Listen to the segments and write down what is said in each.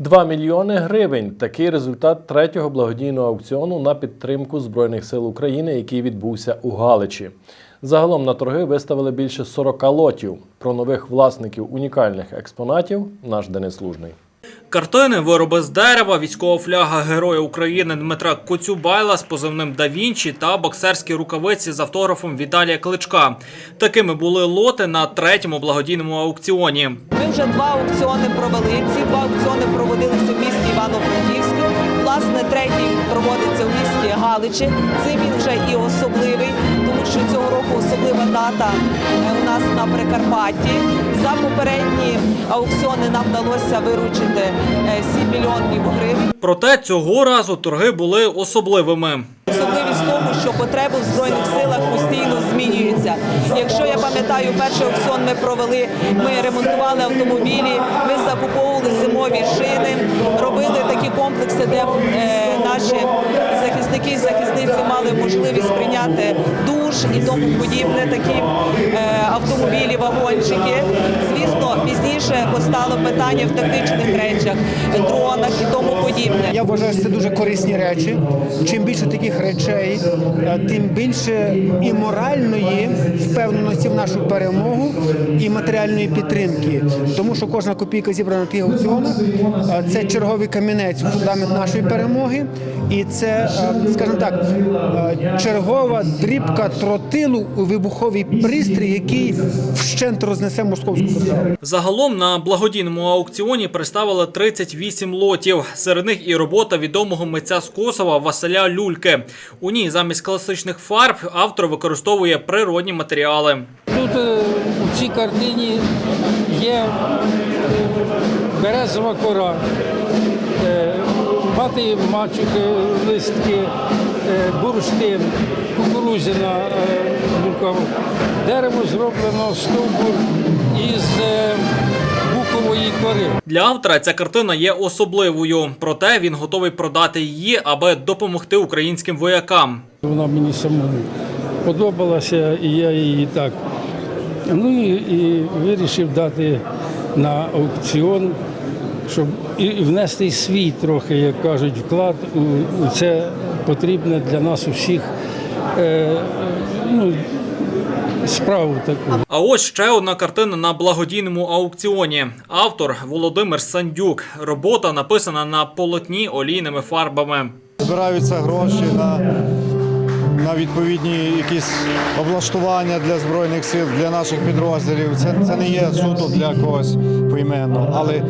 2 мільйони гривень. Такий результат третього благодійного аукціону на підтримку Збройних сил України, який відбувся у Галичі. Загалом на торги виставили більше 40 лотів. Про нових власників унікальних експонатів наш Денис Лужний. Картини, вироби з дерева, військова фляга Героя України Дмитра Коцюбайла з позивним «Да Вінчі» та боксерські рукавиці з автографом Віталія Кличка. Такими були лоти на третьому благодійному аукціоні. Ми вже два аукціони провели. Ці два аукціони проводилися в місті Івано-Франківську. Власне, третій проводиться в місті Галичі. Цим він вже і особливий, тому що цього року особлива дата е, у нас на Прикарпатті. За попередні аукціони нам вдалося виручити е, 7 мільйонів гривень. Проте цього разу торги були особливими. Що потреби в збройних силах постійно змінюються. Якщо я пам'ятаю, перший аукціон ми провели, ми ремонтували автомобілі, ми закуповували зимові шини, робили такі комплекси, де е, наші захисники і захисниці мали можливість прийняти душ і тому подібне, такі е, автомобілі, вагончики. Звісно, пізніше постало питання в тактичних речах, дронах і тому подібне. Я вважаю, що це дуже корисні речі. Чим більше таких речей, тим більше і моральної впевненості в нашу перемогу, і матеріальної підтримки. Тому що кожна копійка зібрана на тих аукціонах е, це черговий камінець фундамент нашої перемоги, і це, е, скажімо так, е, чергова дрібка тротилу у вибуховий пристрій, який вщент рознесе московську державу. Загалом на благодійному аукціоні представили 38 лотів. Серед них і робота відомого митця з Косова Василя Люльки. У ній замість класичних фарб автор використовує природні матеріали. Тут е, у цій картині є березова кора, е, мати мачухи, листки, е, бурштин, кукурузяна е. Дерево зроблено стовбур із е. Для автора ця картина є особливою, проте він готовий продати її, аби допомогти українським воякам. Вона мені самому подобалася, і я її так. Ну і, і вирішив дати на аукціон, щоб і внести свій трохи, як кажуть, вклад у, у це потрібне для нас усіх е, ну, справу таку. А ось ще одна картина на благодійному аукціоні. Автор Володимир Сандюк. Робота написана на полотні олійними фарбами. Збираються гроші на, на відповідні якісь облаштування для збройних сил, для наших підрозділів. Це, це не є суто для когось поіменно, але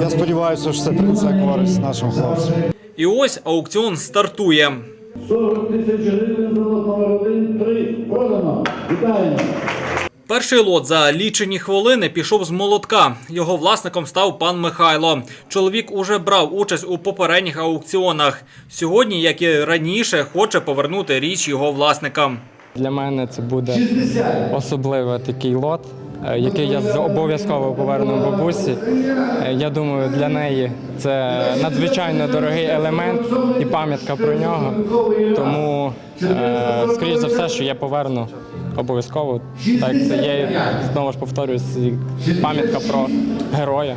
я сподіваюся, що це принесе користь нашим хлопцям. І ось аукціон стартує. 40 тисяч гривень за лот номер 1, 3. Продано. Вітаємо. Перший лот за лічені хвилини пішов з молотка. Його власником став пан Михайло. Чоловік уже брав участь у попередніх аукціонах. Сьогодні, як і раніше, хоче повернути річ його власникам. Для мене це буде особливий такий лот, який я обов'язково поверну бабусі. Е, Я думаю, для неї це надзвичайно дорогий елемент і пам'ятка про нього. Тому, е, скоріш за все, що я поверну обов'язково. Так, це є, знову ж повторюсь, пам'ятка про героя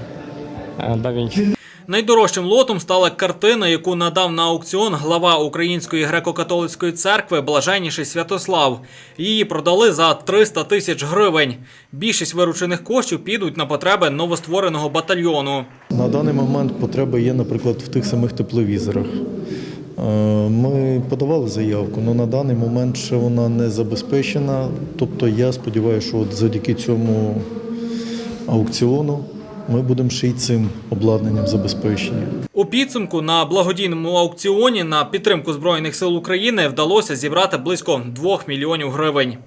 е, Да Вінчі. Найдорожчим лотом стала картина, яку надав на аукціон глава Української греко-католицької церкви Блаженніший Святослав. Її продали за 300 тисяч гривень. Більшість виручених коштів підуть на потреби новоствореного батальйону. На даний момент потреба є, наприклад, в тих самих тепловізорах. Е, Ми подавали заявку, але на даний момент ще вона не забезпечена. Тобто я сподіваюся, що от завдяки цьому аукціону ми будемо ще й цим обладнанням забезпечені. У підсумку на благодійному аукціоні на підтримку Збройних сил України вдалося зібрати близько 2 мільйонів гривень.